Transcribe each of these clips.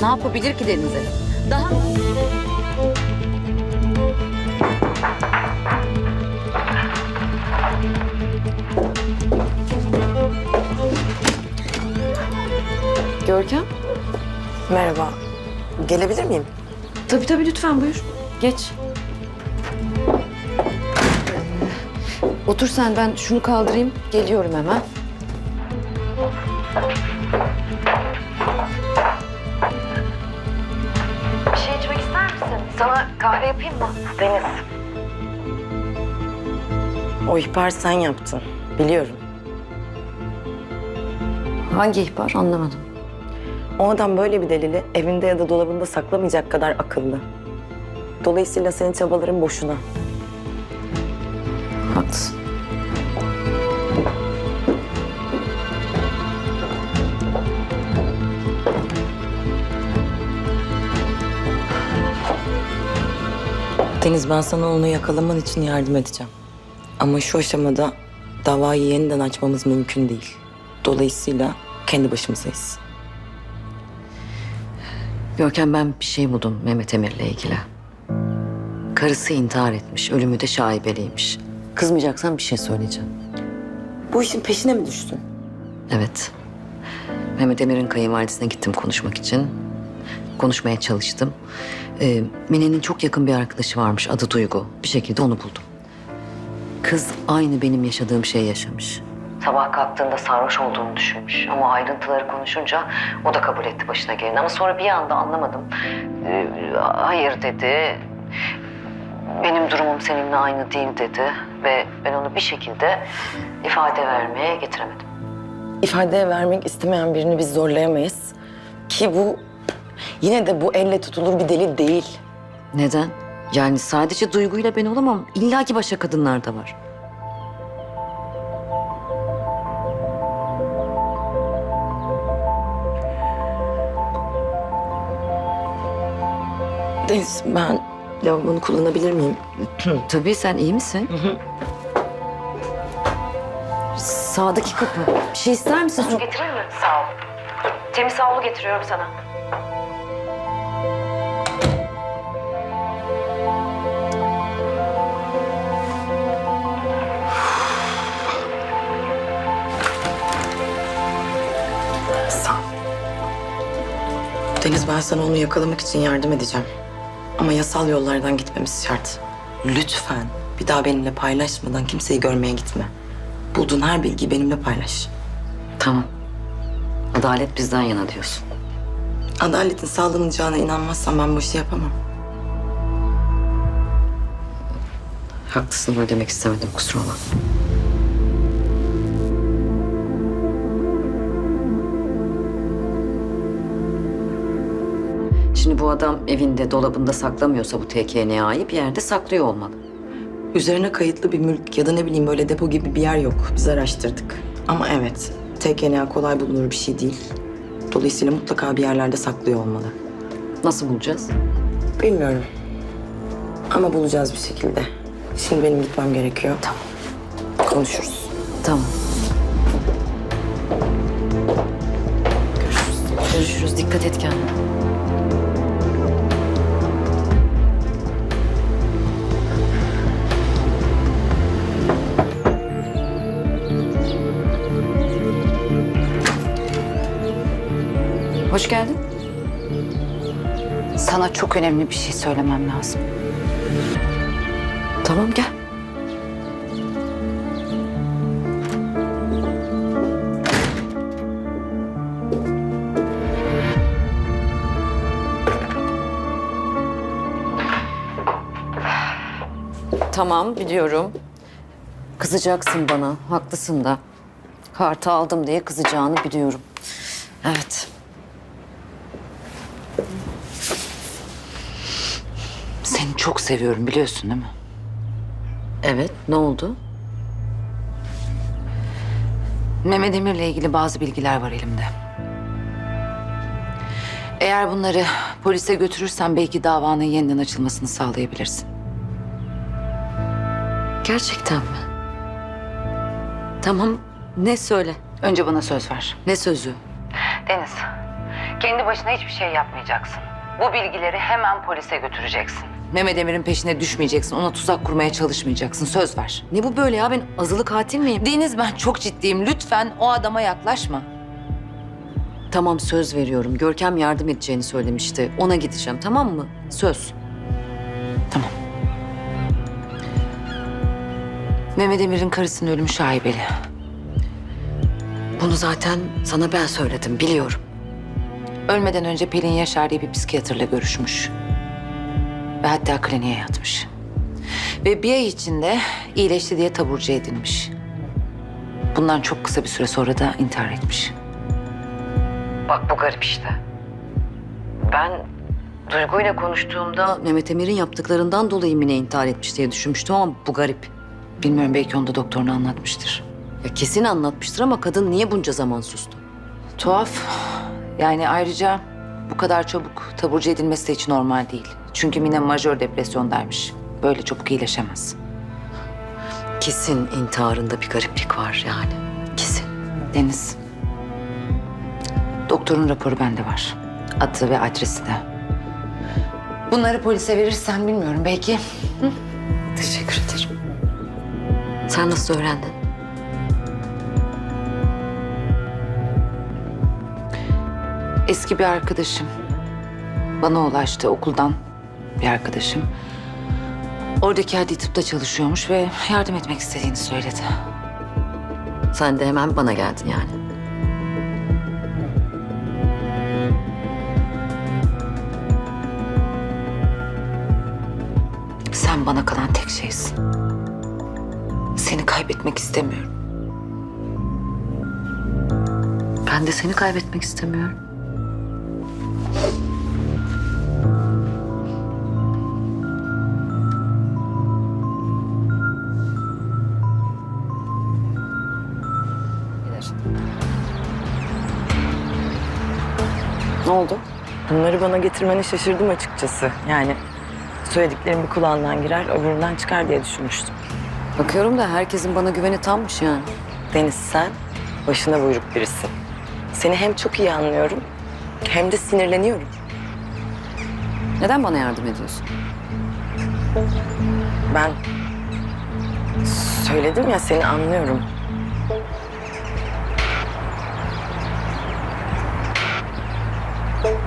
ne yapabilir ki Deniz'e? Daha... Görkem? Merhaba. Gelebilir miyim? Tabii tabii lütfen buyur. Geç. Otur sen ben şunu kaldırayım. Geliyorum hemen. O ihbar sen yaptın. Biliyorum. Hangi ihbar anlamadım. O adam böyle bir delili evinde ya da dolabında saklamayacak kadar akıllı. Dolayısıyla senin çabaların boşuna. Haklısın. Deniz ben sana onu yakalaman için yardım edeceğim. Ama şu aşamada davayı yeniden açmamız mümkün değil. Dolayısıyla kendi başımızdayız. Görkem ben bir şey buldum Mehmet Emir'le ilgili. Karısı intihar etmiş, ölümü de şaibeliymiş. Kızmayacaksan bir şey söyleyeceğim. Bu işin peşine mi düştün? Evet. Mehmet Emir'in kayınvalidesine gittim konuşmak için. Konuşmaya çalıştım. Ee, Mine'nin çok yakın bir arkadaşı varmış adı Duygu. Bir şekilde onu buldum. Kız aynı benim yaşadığım şeyi yaşamış. Sabah kalktığında sarhoş olduğunu düşünmüş. Ama ayrıntıları konuşunca o da kabul etti başına geleni. Ama sonra bir anda anlamadım. Ee, hayır dedi. Benim durumum seninle aynı değil dedi. Ve ben onu bir şekilde ifade vermeye getiremedim. İfade vermek istemeyen birini biz zorlayamayız. Ki bu yine de bu elle tutulur bir delil değil. Neden? Yani sadece duyguyla ben olamam. İlla ki başka kadınlar da var. Deniz ben lavabonu kullanabilir miyim? Tabii sen iyi misin? Sağdaki kapı. Bir şey ister misin? Su Getireyim mi? Sağ ol. Temiz havlu getiriyorum sana. Deniz ben sana onu yakalamak için yardım edeceğim. Ama yasal yollardan gitmemiz şart. Lütfen bir daha benimle paylaşmadan kimseyi görmeye gitme. Bulduğun her bilgiyi benimle paylaş. Tamam. Adalet bizden yana diyorsun. Adaletin sağlanacağına inanmazsan ben bu işi yapamam. Haklısın öyle demek istemedim kusura bakma. Şimdi bu adam evinde, dolabında saklamıyorsa bu TKNA'yı bir yerde saklıyor olmalı. Üzerine kayıtlı bir mülk ya da ne bileyim böyle depo gibi bir yer yok. Biz araştırdık. Ama evet, TKNA kolay bulunur bir şey değil. Dolayısıyla mutlaka bir yerlerde saklıyor olmalı. Nasıl bulacağız? Bilmiyorum. Ama bulacağız bir şekilde. Şimdi benim gitmem gerekiyor. Tamam. Konuşuruz. Tamam. Görüşürüz. Görüşürüz. Dikkat et kendine. Hoş geldin. Sana çok önemli bir şey söylemem lazım. Tamam gel. Tamam biliyorum. Kızacaksın bana. Haklısın da. Kartı aldım diye kızacağını biliyorum. Evet. Seni çok seviyorum biliyorsun değil mi? Evet, ne oldu? Mehmet Emir'le ilgili bazı bilgiler var elimde. Eğer bunları polise götürürsen belki davanın yeniden açılmasını sağlayabilirsin. Gerçekten mi? Tamam, ne söyle? Önce bana söz ver. Ne sözü? Deniz, kendi başına hiçbir şey yapmayacaksın. Bu bilgileri hemen polise götüreceksin. Mehmet Emir'in peşine düşmeyeceksin. Ona tuzak kurmaya çalışmayacaksın. Söz ver. Ne bu böyle ya? Ben azılı katil miyim? Deniz ben çok ciddiyim. Lütfen o adama yaklaşma. Tamam söz veriyorum. Görkem yardım edeceğini söylemişti. Ona gideceğim tamam mı? Söz. Tamam. Mehmet Emir'in karısının ölümü şaibeli. Bunu zaten sana ben söyledim biliyorum. Ölmeden önce Pelin Yaşar diye bir psikiyatrla görüşmüş. Ve hatta kliniğe yatmış. Ve bir ay içinde iyileşti diye taburcu edilmiş. Bundan çok kısa bir süre sonra da intihar etmiş. Bak bu garip işte. Ben Duygu'yla konuştuğumda Mehmet Emir'in yaptıklarından dolayı Mine intihar etmiş diye düşünmüştüm ama bu garip. Bilmiyorum belki onu da doktoruna anlatmıştır. Ya kesin anlatmıştır ama kadın niye bunca zaman sustu? Tuhaf. Yani ayrıca bu kadar çabuk taburcu edilmesi de hiç normal değil. Çünkü Mine majör depresyondaymış. Böyle çabuk iyileşemez. Kesin intiharında bir gariplik var yani. Kesin. Deniz. Doktorun raporu bende var. Adı ve adresi de. Bunları polise verirsen bilmiyorum. Belki Teşekkür ederim. Sen nasıl öğrendin? eski bir arkadaşım bana ulaştı okuldan bir arkadaşım. Oradaki adli tıpta çalışıyormuş ve yardım etmek istediğini söyledi. Sen de hemen bana geldin yani. Sen bana kalan tek şeysin. Seni kaybetmek istemiyorum. Ben de seni kaybetmek istemiyorum. Ne oldu? Bunları bana getirmeni şaşırdım açıkçası. Yani söylediklerim bir kulağından girer, öbüründen çıkar diye düşünmüştüm. Bakıyorum da herkesin bana güveni tammış yani. Deniz sen başına buyruk birisin. Seni hem çok iyi anlıyorum hem de sinirleniyorum. Neden bana yardım ediyorsun? Ben söyledim ya seni anlıyorum.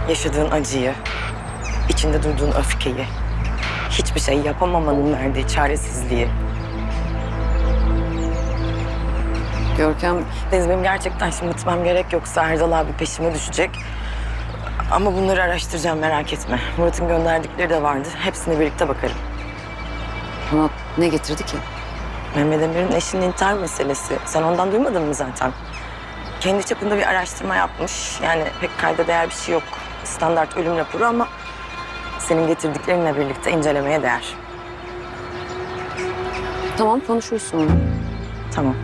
Yaşadığın acıyı, içinde duyduğun öfkeyi, hiçbir şey yapamamanın verdiği çaresizliği. Görkem Deniz benim gerçekten şimdi gitmem gerek yoksa Erdal abi peşime düşecek. Ama bunları araştıracağım merak etme. Murat'ın gönderdikleri de vardı. Hepsine birlikte bakarım. bana ne getirdi ki? Mehmet Emir'in eşinin intihar meselesi. Sen ondan duymadın mı zaten? Kendi çapında bir araştırma yapmış. Yani pek kayda değer bir şey yok. Standart ölüm raporu ama senin getirdiklerinle birlikte incelemeye değer. Tamam konuşuruz sonra. Tamam.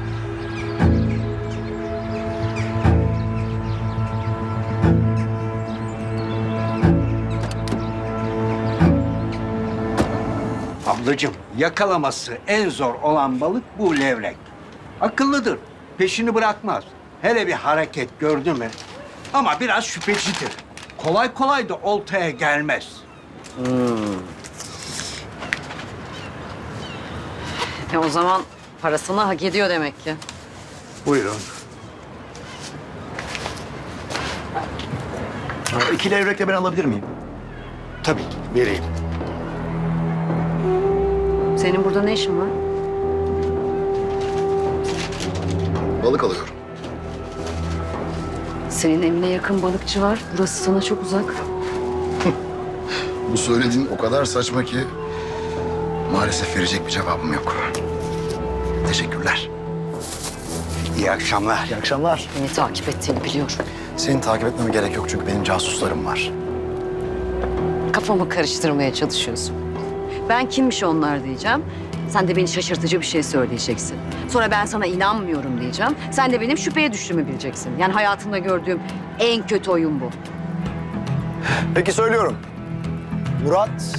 Ablacığım yakalaması en zor olan balık bu levrek. Akıllıdır. Peşini bırakmaz. Hele bir hareket gördü mü? Ama biraz şüphecidir. Kolay kolay da oltaya gelmez. E o zaman parasını hak ediyor demek ki. Buyurun. İki levrek de ben alabilir miyim? Tabii ki vereyim. Senin burada ne işin var? Balık alıyorum. Senin evine yakın balıkçı var. Burası sana çok uzak. Bu söylediğin o kadar saçma ki maalesef verecek bir cevabım yok. Teşekkürler. İyi akşamlar. İyi akşamlar. Beni takip ettiğini biliyorum. Seni takip etmeme gerek yok çünkü benim casuslarım var. Kafamı karıştırmaya çalışıyorsun. Ben kimmiş onlar diyeceğim. Sen de beni şaşırtıcı bir şey söyleyeceksin. Sonra ben sana inanmıyorum diyeceğim. Sen de benim şüpheye düştüğümü bileceksin. Yani hayatımda gördüğüm en kötü oyun bu. Peki söylüyorum. Murat.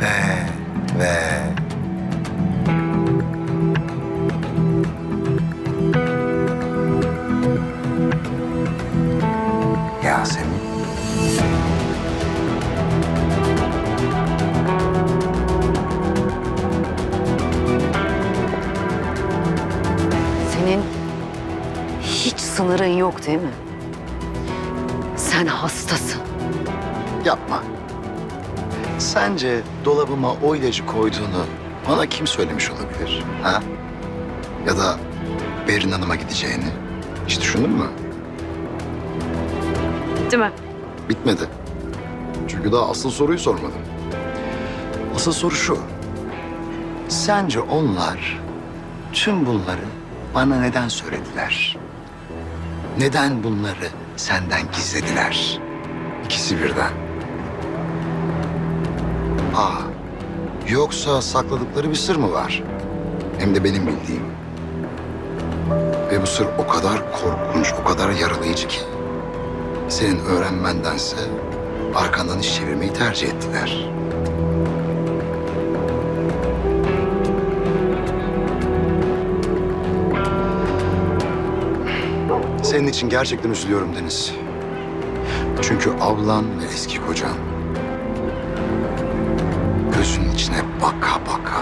Ve... Ve... sınırın yok değil mi? Sen hastasın. Yapma. Sence dolabıma o ilacı koyduğunu bana kim söylemiş olabilir? Ha? Ya da Berin Hanım'a gideceğini. Hiç düşündün mü? Değil mi? Bitmedi. Çünkü daha asıl soruyu sormadım. Asıl soru şu. Sence onlar tüm bunları bana neden söylediler? Neden bunları senden gizlediler? İkisi birden. Aa, yoksa sakladıkları bir sır mı var? Hem de benim bildiğim. Ve bu sır o kadar korkunç, o kadar yaralayıcı ki senin öğrenmendense arkandan iş çevirmeyi tercih ettiler. Senin için gerçekten üzülüyorum Deniz. Çünkü ablan ve eski kocan gözünün içine baka baka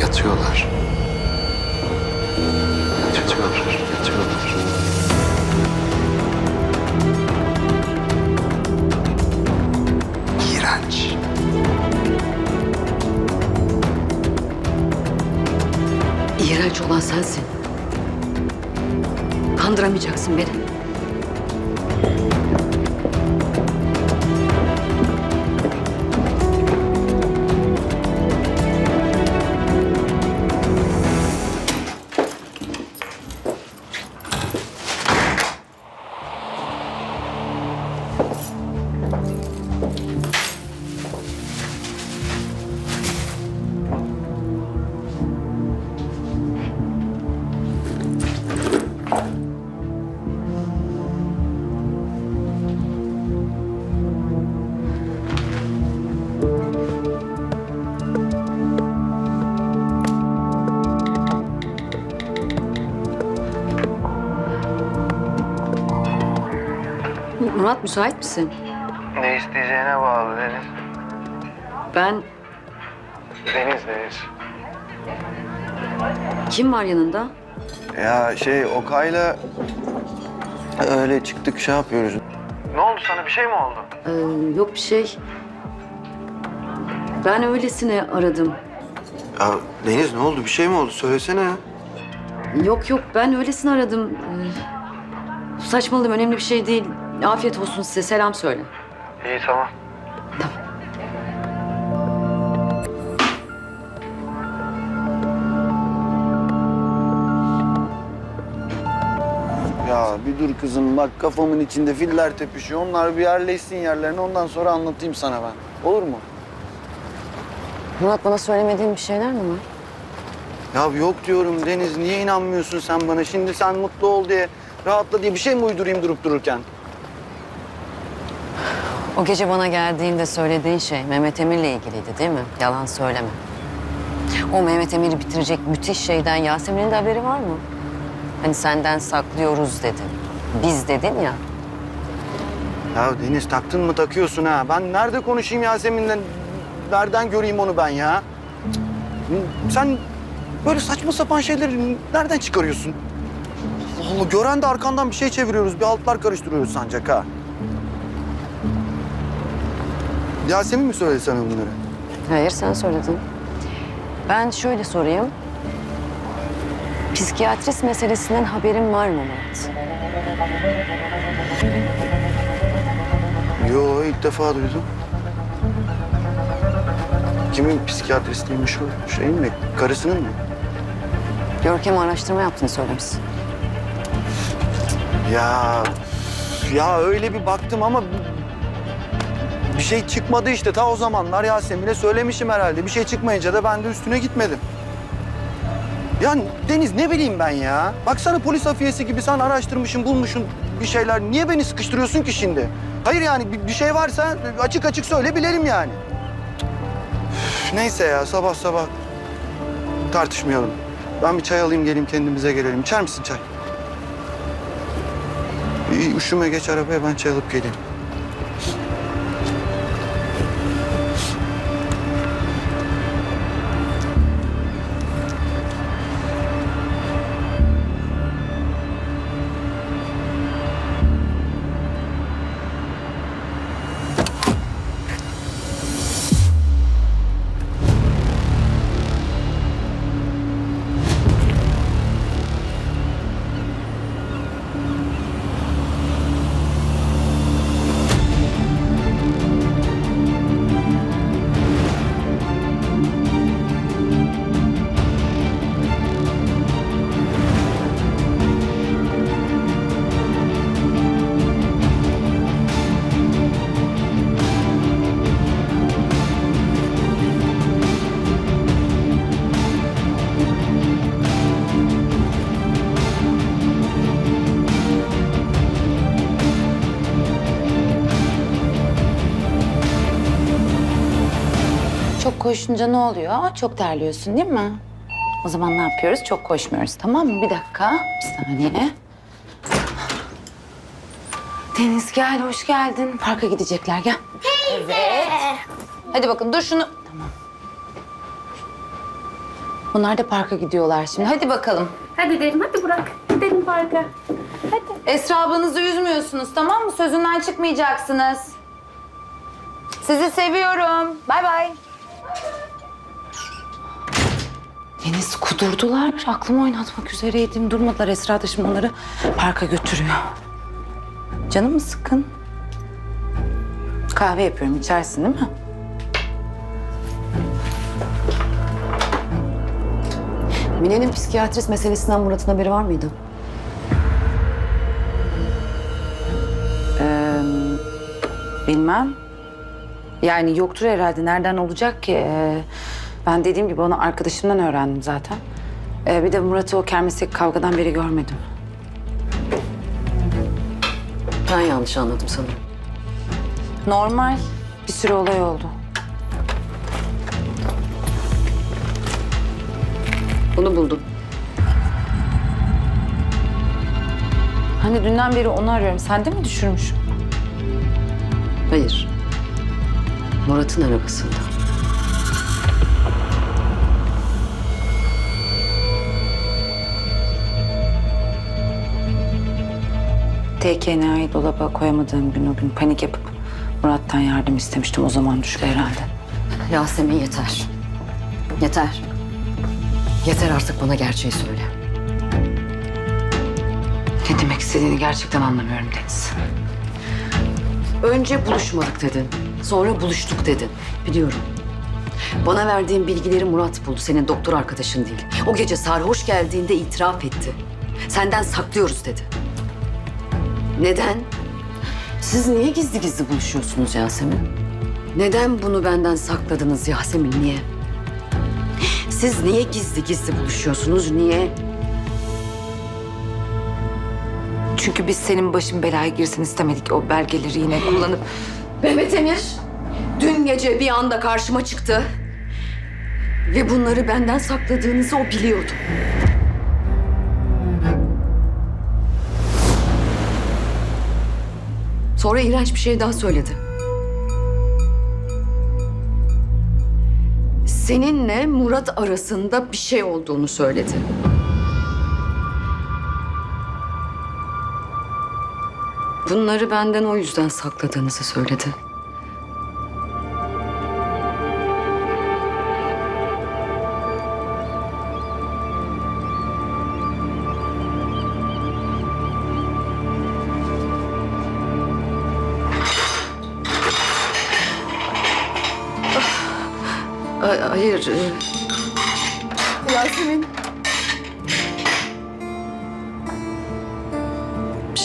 yatıyorlar. Yatıyorlar, yatıyorlar. İğrenç. İğrenç olan sensin. Kandıramayacaksın beni. Murat müsait misin? Ne isteyeceğine bağlı Deniz. Ben Deniz Deniz. kim var yanında? Ya şey Okay'la öyle çıktık şey yapıyoruz. Ne oldu sana bir şey mi oldu? Ee, yok bir şey. Ben öylesine aradım. Ya Deniz ne oldu bir şey mi oldu söylesene ya. Yok yok ben öylesine aradım. Ee, saçmaladım önemli bir şey değil. Afiyet olsun size selam söyle. İyi tamam. Ya bir dur kızım bak kafamın içinde filler tepişiyor. Onlar bir yerleşsin yerlerine ondan sonra anlatayım sana ben. Olur mu? Murat bana söylemediğin bir şeyler mi var? Ya yok diyorum Deniz niye inanmıyorsun sen bana? Şimdi sen mutlu ol diye, rahatla diye bir şey mi uydurayım durup dururken? O gece bana geldiğinde söylediğin şey Mehmet Emir'le ilgiliydi değil mi? Yalan söyleme. O Mehmet Emir'i bitirecek müthiş şeyden Yasemin'in de haberi var mı? Hani senden saklıyoruz dedin. Biz dedin ya. Ya Deniz taktın mı takıyorsun ha? Ben nerede konuşayım Yasemin'le? Nereden göreyim onu ben ya? Sen böyle saçma sapan şeyleri nereden çıkarıyorsun? Allah Allah, gören de arkandan bir şey çeviriyoruz, bir altlar karıştırıyoruz sancak ha. Yasemin mi söyledi sana bunları? Hayır sen söyledin. Ben şöyle sorayım. Psikiyatrist meselesinden haberin var mı Murat? Yo ilk defa duydum. Kimin psikiyatristiymiş o? Şeyin mi? Karısının mı? Görkem araştırma yaptığını söylemişsin. Ya ya öyle bir baktım ama bir şey çıkmadı işte ta o zamanlar Yasemin'e söylemişim herhalde. Bir şey çıkmayınca da ben de üstüne gitmedim. Ya Deniz ne bileyim ben ya. Baksana polis afiyesi gibi sen araştırmışsın, bulmuşsun bir şeyler. Niye beni sıkıştırıyorsun ki şimdi? Hayır yani bir, şey varsa açık açık söyle bilelim yani. Üf, neyse ya sabah sabah tartışmayalım. Ben bir çay alayım geleyim kendimize gelelim. İçer misin çay? Üşüme geç arabaya ben çay alıp geleyim. Koşunca ne oluyor? Çok terliyorsun değil mi? O zaman ne yapıyoruz? Çok koşmuyoruz tamam mı? Bir dakika, bir saniye. Deniz gel, hoş geldin. Parka gidecekler, gel. Evet. Hadi bakın dur şunu. Tamam. Bunlar da parka gidiyorlar şimdi. Hadi bakalım. Hadi derim hadi Burak. Gidelim parka. Esra ablanızı üzmüyorsunuz tamam mı? Sözünden çıkmayacaksınız. Sizi seviyorum. Bay bay. Deniz kudurdular. Aklımı oynatmak üzereydim. Durmadılar. Esra da parka götürüyor. Canım mı sıkın? Kahve yapıyorum. içersin değil mi? Mine'nin psikiyatrist meselesinden Murat'ın haberi var mıydı? Bilmem. Yani yoktur herhalde. Nereden olacak ki? Ee, ben dediğim gibi onu arkadaşımdan öğrendim zaten. Ee, bir de Murat'ı o kermesteki kavgadan beri görmedim. Ben yanlış anladım sanırım. Normal. Bir sürü olay oldu. Bunu buldum. Hani dünden beri onu arıyorum. Sen de mi düşürmüş? Hayır. Murat'ın arabasında. TKNA'yı dolaba koyamadığım gün o gün panik yapıp Murat'tan yardım istemiştim. O zaman düştü herhalde. Yasemin yeter. Yeter. Yeter artık bana gerçeği söyle. Ne demek istediğini gerçekten anlamıyorum Deniz. Önce buluşmadık dedin. Sonra buluştuk dedin. Biliyorum. Bana verdiğin bilgileri Murat buldu. Senin doktor arkadaşın değil. O gece sarhoş geldiğinde itiraf etti. Senden saklıyoruz dedi. Neden? Siz niye gizli gizli buluşuyorsunuz Yasemin? Neden bunu benden sakladınız Yasemin? Niye? Siz niye gizli gizli buluşuyorsunuz? Niye? Çünkü biz senin başın belaya girsin istemedik. O belgeleri yine kullanıp Mehmet Emir dün gece bir anda karşıma çıktı. Ve bunları benden sakladığınızı o biliyordu. Sonra iğrenç bir şey daha söyledi. Seninle Murat arasında bir şey olduğunu söyledi. Bunları benden o yüzden sakladığınızı söyledi.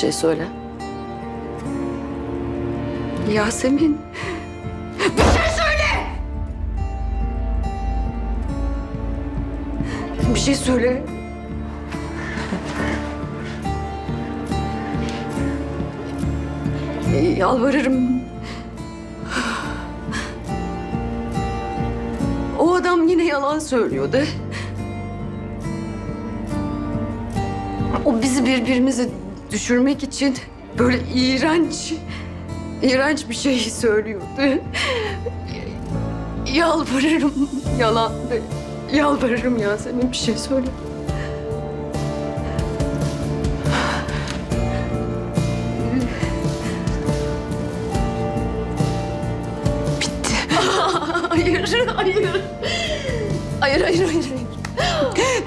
Şey söyle. Yasemin. Bir şey söyle! Bir şey söyle. Yalvarırım. O adam yine yalan söylüyordu. O bizi birbirimize düşürmek için böyle iğrenç, iğrenç bir şey söylüyordu. Yalvarırım yalandı. Yalvarırım Yasemin bir şey söyle. Bitti. hayır, hayır. Hayır, hayır, hayır.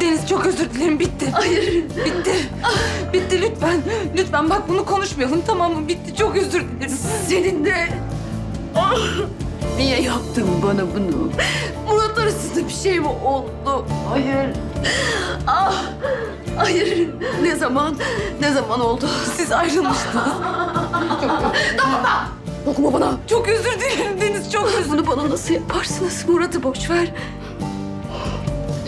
Deniz çok özür dilerim bitti. Hayır. Bitti. Bitti lütfen. Lütfen bak bunu konuşmayalım tamam mı? Bitti çok özür dilerim. Senin de... Ah! Niye yaptın bana bunu? Murat arasında bir şey mi oldu? Hayır. Ah! Hayır. Ne zaman? Ne zaman oldu? Siz ayrılmıştınız. Dokunma bana. Çok özür dilerim Deniz çok özür Bunu bana nasıl yaparsınız? Murat'ı boş ver.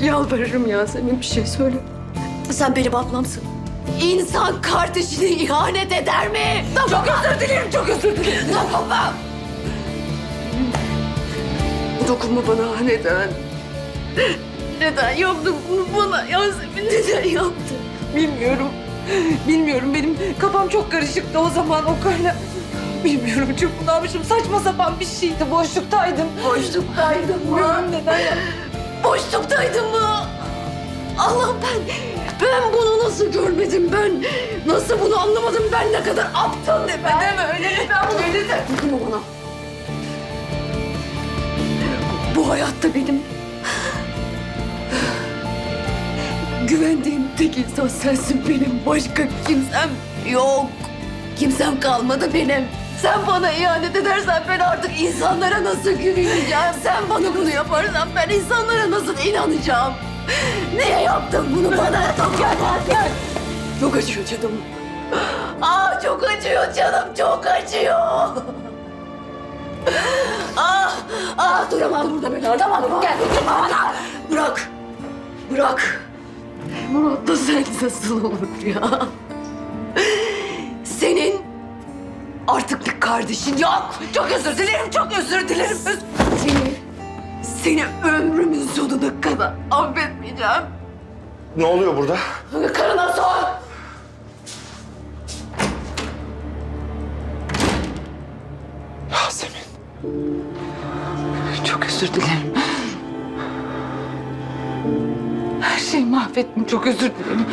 Yalvarırım Yasemin bir şey söyle. Sen benim ablamsın. İnsan kardeşine ihanet eder mi? Çok özür dilerim, çok özür dilerim. Dokunma. Dokunma bana neden? Neden yaptın bunu bana Yasemin? Neden yaptın? Bilmiyorum. Bilmiyorum benim kafam çok karışıktı o zaman o kayla. Bilmiyorum çok ne yapmışım saçma sapan bir şeydi boşluktaydım. Boşluktaydım? Bilmiyorum neden ya. Boşluktaydım mı? Allah'ım ben, ben bunu nasıl görmedim ben? Nasıl bunu anlamadım ben ne kadar aptal ne ben? Deme öyle mi? Ben bunu öyle de. Dokunma bana. Bu hayatta benim güvendiğim tek insan sensin benim. Başka kimsem yok. Kimsem kalmadı benim. Sen bana ihanet edersen ben artık insanlara nasıl güveneceğim? Sen bana bunu yaparsan ben insanlara nasıl inanacağım? Niye yaptın bunu bana? Gel, gel. Çok acıyor canım. Aa çok acıyor canım, çok acıyor. Ah, ah duramam burada ben. Duramam, gel. Bana. Bırak, bırak. Murat da sen nasıl olur ya? Senin artık bir kardeşin yok. Çok özür dilerim, çok özür dilerim. Seni, seni ömrümün sonuna kadar affetmeyeceğim. Ne oluyor burada? Karına sor. Yasemin. Çok özür dilerim. Her şeyi mahvettim çok özür dilerim.